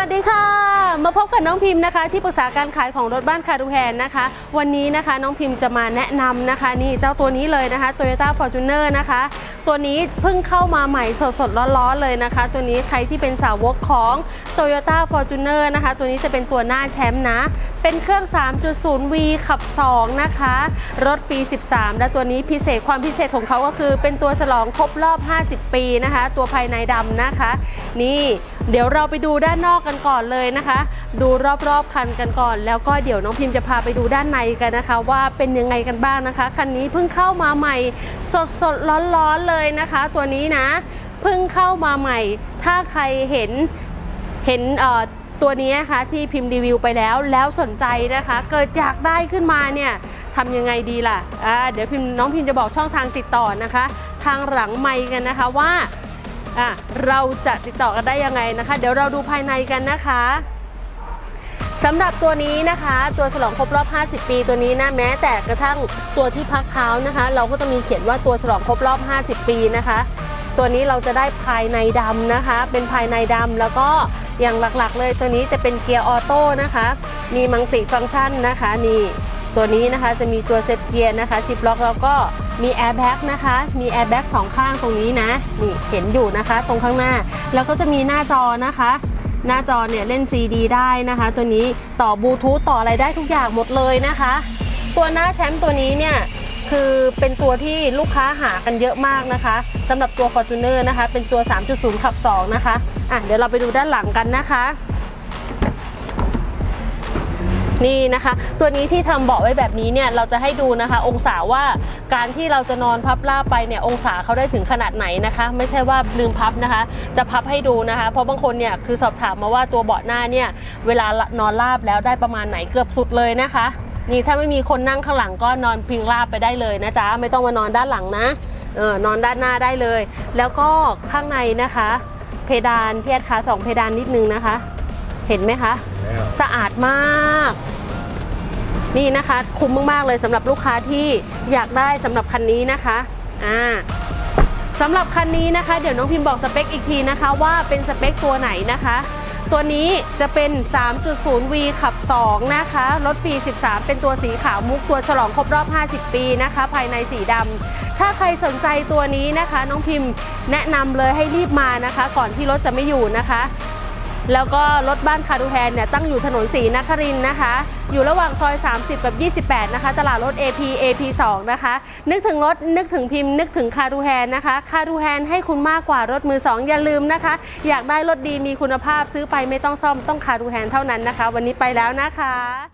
วัสดีค่ะ มาพบกับน้องพิมพ์นะคะ ที่ปรึกษาการขายของรถบ้านคารูแฮนนะคะ วันนี้นะคะน้องพิมพ์จะมาแนะนำนะคะ นี่เจ้าตัวนี้เลยนะคะ Toyota Fortuner นะคะ ตัวนี้เพิ่งเข้ามาใหม่สดๆร้อนๆเลยนะคะ ตัวนี้ใครที่เป็นสาวกของ Toyota Fortuner นะคะ ตัวนี้จะเป็นตัวหน้าแชมป์นะ เป็นเครื่อง 3.0V ขับ 2 นะคะ รถปี 13 และตัวนี้พิเศษความพิเศษของเขาก็คือเป็นตัวฉลองครบรอบ 50 ปีนะคะ ตัวภายในดำนะคะ นี่เดี๋ยวเราไปดูด้านนอกกันก่อนเลยนะคะ ดูรอบๆคันกันก่อน แล้วก็เดี๋ยวน้องพิมพ์จะพาไปดูด้านในกันนะคะ ว่าเป็นยังไงกันบ้างนะคะ คันนี้เพิ่งเข้ามาใหม่สดๆร้อนๆเลยนะคะ ตัวนี้นะเพิ่งเข้ามาใหม่ ถ้าใครเห็นเห็นเอ่อตัวนี้นะคะที่พิมพ์รีวิวไปแล้วแล้วสนใจนะคะ เกิดอยากได้ขึ้นมาเนี่ยทำยังไงดีล่ะอ่าเดี๋ยวพิมพ์น้องพิมพ์จะบอกช่องทางติดต่อนะคะ ทางหลังไมค์กันนะคะว่าอะเราจะติดต่อกันได้ยังไงนะคะ เดี๋ยวเราดูภายในกันนะคะ สำหรับตัวนี้นะคะ ตัวฉลองครบรอบ 50 ปีตัวนี้นะแม้แต่กระทั่งตัวที่พักเท้านะคะ เราก็จะมีเขียนว่าตัวฉลองครบรอบ 50 ปีนะคะ ตัวนี้เราจะได้ภายในดำนะคะ เป็นภายในดำแล้วก็อย่างหลักๆ เลยตัวนี้จะเป็นเกียร์ออโต้นะคะ มีมังติฟังก์ชันนะคะนี่ตัวนี้นะคะจะมีตัวเซตเกียร์นะคะชิปล็อกแล้วก็มีแอร์แบ็กนะคะ มีแอร์แบ็กสองข้างตรงนี้นะ นี่เห็นอยู่นะคะ ตรงข้างหน้า แล้วก็จะมีหน้าจอนะคะ หน้าจอเนี่ยเล่น CD ได้นะคะ ตัวนี้ต่อบลูทูธต่ออะไรได้ทุกอย่างหมดเลยนะคะ ตัวหน้าแชมป์ตัวนี้เนี่ยคือเป็นตัวที่ลูกค้าหากันเยอะมากนะคะสำหรับตัว Fortuner นะคะ เป็นตัว 3.0 ขับ 2 นะคะอะเดี๋ยวเราไปดูด้านหลังกันนะคะ นี่นะคะ ตัวนี้ที่ทำเบาะไว้แบบนี้เนี่ยเราจะให้ดูนะคะ องศาว่าการที่เราจะนอนพับราบไปเนี่ยองศาเขาได้ถึงขนาดไหนนะคะ ไม่ใช่ว่าลืมพับนะคะ จะพับให้ดูนะคะ เพราะบางคนเนี่ยคือสอบถามมาว่าตัวเบาะหน้าเนี่ยเวลานอนราบแล้วได้ประมาณไหนเกือบสุดเลยนะคะนี่ถ้าไม่มีคนนั่งข้างหลังก็นอนพิงราบไปได้เลยนะจ๊ะไม่ต้องมานอนด้านหลังนะเออนอนด้านหน้าได้เลย แล้วก็ข้างในนะคะ เพดานเพี่แอดคะสองเพดานนิดนึงนะคะ เห็นไหมคะ สะอาดมาก นี่นะคะคุ้มมากๆเลยสำหรับลูกค้าที่อยากได้สำหรับคันนี้นะคะอ่าสำหรับคันนี้นะคะเดี๋ยวน้องพิมพ์บอกสเปคอีกทีนะคะว่าเป็นสเปคตัวไหนนะคะ ตัวนี้จะเป็น 3.0V ขับ 2 นะคะรถปี 13 เป็นตัวสีขาวมุกตัวฉลองครบรอบ 50 ปีนะคะ ภายในสีดำถ้าใครสนใจตัวนี้นะคะ น้องพิมพ์แนะนำเลยให้รีบมานะคะ ก่อนที่รถจะไม่อยู่นะคะ แล้วก็รถบ้านคารูแฮนเนี่ยตั้งอยู่ถนนศรีนครินนะคะ อยู่ระหว่างซอย 30 กับ 28 นะคะ ตลาดรถ AP AP 2 นะคะ นึกถึงรถ นึกถึงพิมพ์ นึกถึงคารูแฮนนะคะ คารูแฮนให้คุณมากกว่ารถมือ 2 อย่าลืมนะคะ อยากได้รถดีมีคุณภาพซื้อไปไม่ต้องซ่อมต้องคารูแฮนเท่านั้นนะคะ วันนี้ไปแล้วนะคะ